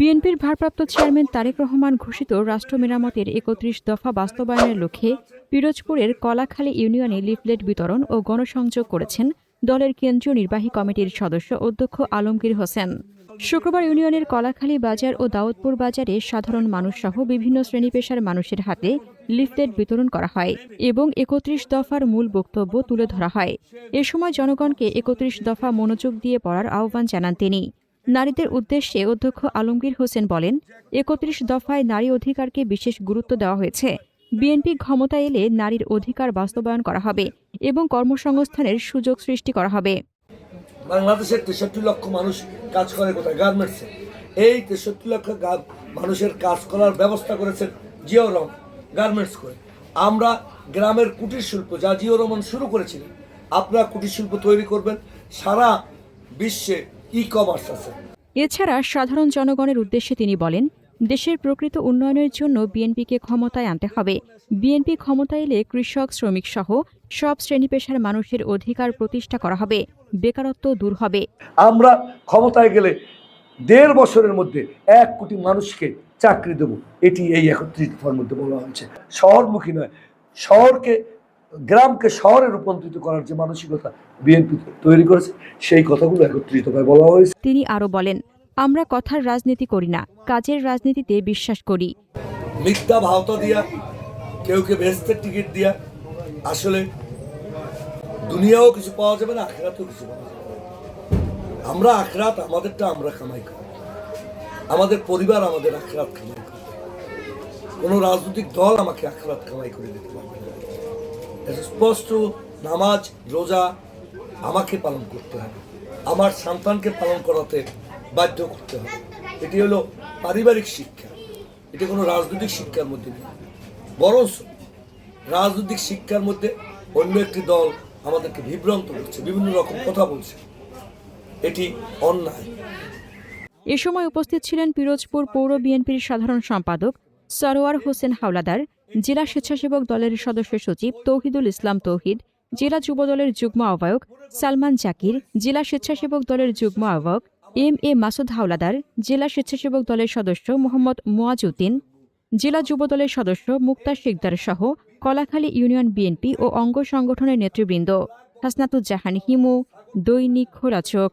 বিএনপির ভারপ্রাপ্ত চেয়ারম্যান তারেক রহমান ঘোষিত রাষ্ট্র মেরামতের একত্রিশ দফা বাস্তবায়নের লক্ষ্যে পিরোজপুরের কলাখালী ইউনিয়নে লিফলেট বিতরণ ও গণসংযোগ করেছেন দলের কেন্দ্রীয় নির্বাহী কমিটির সদস্য অধ্যক্ষ আলমগীর হোসেন। শুক্রবার ইউনিয়নের কলাখালী বাজার ও দাউদপুর বাজারে সাধারণ মানুষসহ বিভিন্ন শ্রেণি পেশার মানুষের হাতে লিফলেট বিতরণ করা হয় এবং একত্রিশ দফার মূল বক্তব্য তুলে ধরা হয়। এ সময় জনগণকে একত্রিশ দফা মনোযোগ দিয়ে পড়ার আহ্বান জানান তিনি। নারীদের উদ্দেশ্যে অধ্যক্ষ আলমগীর হোসেন বলেন, একত্রিশ দফায় নারী অধিকারকে বিশেষ গুরুত্ব দেওয়া হয়েছে। বিএনপি ক্ষমতা এলে নারীর অধিকার বাস্তবায়ন করা হবে এবং কর্মসংস্থানের সুযোগ সৃষ্টি করা হবে। বাংলাদেশের তেষট্টি লক্ষ মানুষ কাজ করে কোথায়? গার্মেন্টসে এই তেষট্টি লক্ষ মানুষের কাজ করার ব্যবস্থা করেছেন জিও রহমান গার্মেন্টস করে আমরা গ্রামের কুটির শিল্প, যা জিও রহমান শুরু করেছিলেন, আপনারা কুটির শিল্প তৈরি করবেন, সারা বিশ্বে ই কমার্স আছে। এছাড়া সাধারণ জনগণের উদ্দেশ্যে তিনি বলেন দেশের প্রকৃত উন্নয়নের জন্য বিএনপিকে ক্ষমতায় আনতে হবে। বিএনপি ক্ষমতায় এলে কৃষক শ্রমিক সহ সব শ্রেণি পেশার মানুষের অধিকার প্রতিষ্ঠা করা হবে বেকারত্ব দূর হবে। আমরা ক্ষমতায় গেলে দেড় বছরের মধ্যে এক কোটি মানুষকে চাকরি দেব। এটি এই একত্রিশ দফার মধ্যে বলা হয়েছে। শহরমুখী নয় শহরকে গ্রামকে শহরে রূপান্তরিত করার যে মানসিকতা বিএনপি তৈরি করেছে সেই কথাগুলো একত্রিত দফায় বলা হয়েছে। তিনি আরও বলেন আমরা কথার রাজনীতি করি না কাজের রাজনীতিতে বিশ্বাস করি। মিথ্যা ভাওতা দিয়া কেউ কে ভেস্তের টিকিট দিয়া আসলে দুনিয়াও কিছু পাওয়া যাবে না আখরাতেও কিছু পাওয়া যাবে আমরা আখরাত আমাদেরটা আমরা কামাই করি। আমাদের পরিবার আমাদের আখরাত কামাই করে। কোনো রাজনৈতিক দল আমাকে আখরাত কামাই করে দিতে পারবে না। স্পষ্ট নামাজ, রোজা আমাকে পালন করতে হবে। আমার সন্তানকে পালন করাতে বাধ্য করতে হবে। এটি হলো পারিবারিক শিক্ষা। এটি কোনো রাজনৈতিক শিক্ষার মধ্যে নেই। বরঞ্চ রাজনৈতিক শিক্ষার মধ্যে অন্য একটি দল আমাদেরকে বিভ্রান্ত করছে, বিভিন্ন রকম কথা বলছে। এটি অন্যায়। এ সময় উপস্থিত ছিলেন পিরোজপুর পৌর বিএনপির সাধারণ সম্পাদক সরোয়ার হোসেন হাওলাদার, জেলা স্বেচ্ছাসেবক দলের সদস্য সচিব তৌহিদুল ইসলাম তৌহিদ, জেলা যুবদলের যুগ্ম আহ্বায়ক সালমান জাকির, জেলা স্বেচ্ছাসেবক দলের যুগ্ম আহ্বায়ক এম এ মাসুদ হাওলাদার, জেলা স্বেচ্ছাসেবক দলের সদস্য মোহাম্মদ মোয়াজউদ্দিন জেলা যুবদলের সদস্য মুক্তা শিকদার সহ কলাখালী ইউনিয়ন বিএনপি ও অঙ্গ সংগঠনের নেতৃবৃন্দ হাসনাতুজ্জাহান হিমু, দৈনিক খোরাচোখ